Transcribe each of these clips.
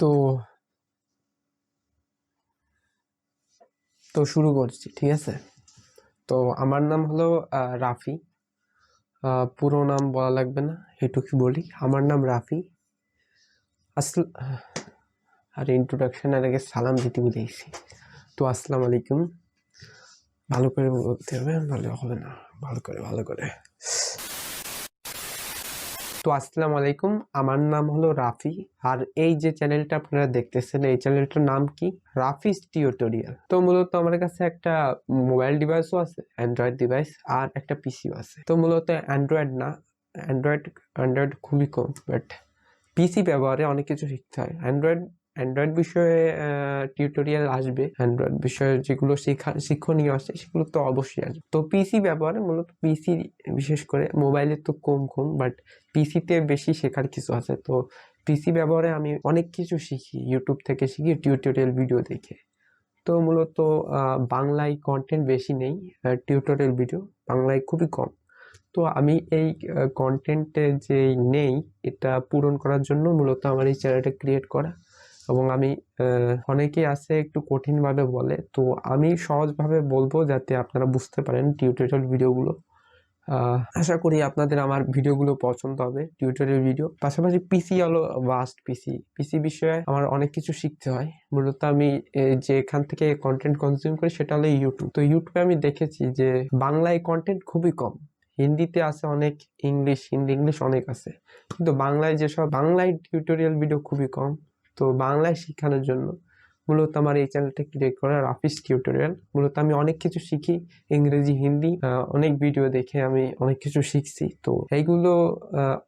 তো তো শুরু করছি, ঠিক আছে? তো আমার নাম হলো রাফি। পুরো নাম বলা লাগবে না এটুকু বলি। আমার নাম রাফি। আসল, আর ইন্ট্রোডাকশনের আগে সালাম দিতে বুঝেছি তো আসসালামু আলাইকুম। ভালো করে বলতে হবে ভালো হবে না। ভালো করে ভালো করে। তো আসসালামু আলাইকুম। আমার নাম হলো রাফি। আর এই যে চ্যানেলটা আপনারা দেখতেছেন, এই চ্যানেলটার নাম কি? রাফিস টিউটোরিয়াল। তো মূলত আমার কাছে একটা মোবাইল ডিভাইসও আছে, অ্যান্ড্রয়েড ডিভাইস, আর একটা পিসিও আছে। তো মূলত অ্যান্ড্রয়েড না, অ্যান্ড্রয়েড অ্যান্ড্রয়েড খুবই কম, বাট পিসি ব্যবহারে অনেক কিছু শিখতে হয়। অ্যান্ড্রয়েড অ্যান্ড্রয়েড বিষয়ে টিউটোরিয়াল আসবে। অ্যান্ড্রয়েড বিষয়ে যেগুলো শেখা, শিক্ষণীয় আছে, সেগুলো তো অবশ্যই আসবে। তো পিসি ব্যবহারে মূলত পিসি বিশেষ করে মোবাইলে তো কম কম বাট পিসিতে বেশি শেখার কিছু আছে। তো পিসি ব্যবহারে আমি অনেক কিছু শিখি ইউটিউব থেকে শিখি টিউটোরিয়াল ভিডিও দেখে। তো মূলত বাংলায় কন্টেন্ট বেশি নেই টিউটোরিয়াল ভিডিও বাংলায় খুবই কম। তো আমি এই কন্টেন্টে যে নেই, এটা পূরণ করার জন্য মূলত আমার এই চ্যানেলটা ক্রিয়েট করা। এবং আমি অনেকেই আছে একটু কঠিনভাবে বলে তো আমি সহজভাবে বলব যাতে আপনারা বুঝতে পারেন টিউটোরিয়াল ভিডিওগুলো আশা করি আপনাদের আমার ভিডিওগুলো পছন্দ হবে টিউটোরিয়াল ভিডিও পাশাপাশি পিসি হলো ভাস্ট পিসি পিসি বিষয়ে আমার অনেক কিছু শিখতে হয়। মূলত আমি এ, যে এখান থেকে কন্টেন্ট কনজিউম করি সেটা হলো ইউটিউব তো ইউটিউবে আমি দেখেছি যে বাংলায় কন্টেন্ট খুবই কম। হিন্দিতে আছে অনেক ইংলিশ হিন্দি ইংলিশ অনেক আছে। কিন্তু বাংলায় যেসব বাংলায় টিউটোরিয়াল ভিডিও খুবই কম। তো বাংলায় শেখানোর জন্য মূলত আমার এই চ্যানেলটা ক্রিয়েট করা রাফিস টিউটোরিয়াল মূলত আমি অনেক কিছু শিখি, ইংরেজি, হিন্দি অনেক ভিডিও দেখে আমি অনেক কিছু শিখছি। তো এইগুলো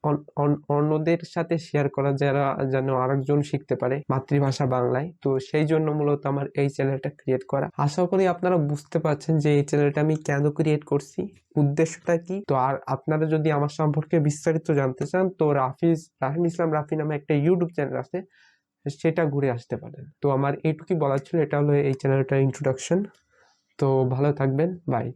অন- অন- অন্যদের সাথে শেয়ার করা যারা, যেন আরেকজন শিখতে পারে মাতৃভাষা বাংলায়। তো সেই জন্য মূলত আমার এই চ্যানেলটা ক্রিয়েট করা। আশা করি আপনারা বুঝতে পারছেন যে এই চ্যানেলটা আমি কেন ক্রিয়েট করছি। উদ্দেশ্যটা কি? তো আর আপনারা যদি আমার সম্পর্কে বিস্তারিত জানতে চান, তো রাফিজ, রাহিম ইসলাম রাফি নামে একটা ইউটিউব চ্যানেল আছে। সেটা ঘুরে আসতে পারেন। তো আমার এইটুকুই বলার ছিল, এটা হলো এই চ্যানেলটার ইন্ট্রোডাকশন তো ভালো থাকবেন বাই